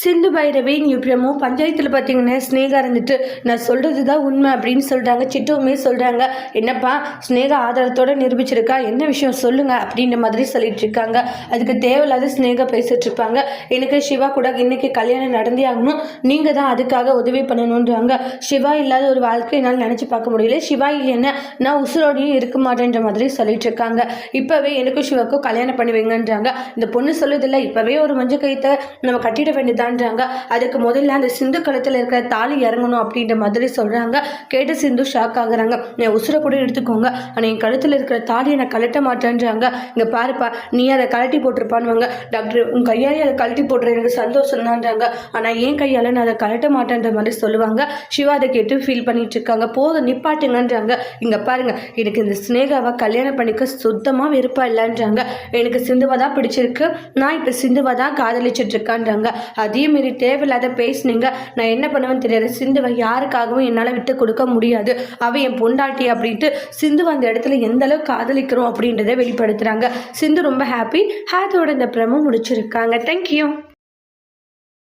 சிந்து பைரவி நியூப்ரமும் பஞ்சாயத்தில் பார்த்தீங்கன்னா ஸ்னேகா இருந்துட்டு நான் சொல்கிறது தான் உண்மை அப்படின்னு சொல்கிறாங்க சிட்டுவுமே சொல்கிறாங்க என்னப்பா ஸ்னேகா ஆதாரத்தோட நிரூபிச்சிருக்கா? என்ன விஷயம் சொல்லுங்க அப்படின்ற மாதிரி சொல்லிட்டு இருக்காங்க. அதுக்கு தேவையில்லாத ஸ்னேகா பேசிட்டு இருப்பாங்க. எனக்கு சிவா கூட இன்னைக்கு கல்யாணம் நடந்தே ஆகணும். நீங்கள் தான் அதுக்காக உதவி பண்ணணுன்றாங்க சிவா இல்லாத ஒரு வாழ்க்கை என்னால் நினச்சி பார்க்க முடியல. சிவா இல்லைன்னா நான் உசுரோடையும் இருக்க மாட்டேன்ற மாதிரி சொல்லிட்டு இருக்காங்க. இப்போவே எனக்கும் சிவாக்கும் கல்யாணம் பண்ணுவீங்கன்றாங்க இந்த பொண்ணு சொல்லுதில்ல இப்போவே ஒரு மஞ்சள் கைத்தை நம்ம கட்டிட வேண்டியதான்றாங்க அதுக்கு முதல்ல அந்த சிந்து கழுத்தில் இருக்கிற தாலி இறங்கணும் அப்படின்ற மாதிரி சொல்கிறாங்க கேட்டு சிந்து ஷாக் ஆகுறாங்க. என் உசுரை கூட எடுத்துக்கோங்க. ஆனால் என் கழுத்தில் இருக்கிற தாலியை நான் கழட்ட மாட்டேன்றாங்க. இங்கே பாருப்பா நீ அதை கழட்டி போட்டிருப்பான்னுவாங்க. டாக்டர் உன் கையாலே அதை கழட்டி போட்டுற எனக்கு சந்தோஷம் தான்றாங்க ஆனால் ஏன் கையால் நான் அதை கழட்ட மாட்டேன்ற மாதிரி சொல்லுவாங்க. சிவா அதை கேட்டு ஃபீல் பண்ணிட்டு இருக்காங்க. போதும் நிப்பாட்டுங்கன்றாங்க. இங்கே பாருங்க எனக்கு இந்த ஸ்னேகாவை கல்யாணம் பண்ணிக்க சுத்தமாக விருப்பம் இல்லைன்றாங்க. எனக்கு சிந்துவை தான் பிடிச்சிருக்கு. நான் இப்போ சிந்துவை தான் காதலிச்சிட்டு இருக்கான்றாங்க. அதே அதேமாரி தேவையில்லாத பேசுனீங்க. நான் என்ன பண்ணுவேன்னு தெரியாது. சிந்துவை யாருக்காகவும் என்னால் விட்டு கொடுக்க முடியாது. அவள் என் பொண்டாட்டி அப்படின்ட்டு சிந்து அந்த இடத்துல எந்த அளவுக்கு காதலிக்கிறோம் அப்படின்றத வெளிப்படுத்துகிறாங்க சிந்து ரொம்ப ஹாப்பி ஹேத்தோட இந்த பிரமும் முடிச்சிருக்காங்க. தேங்க்யூ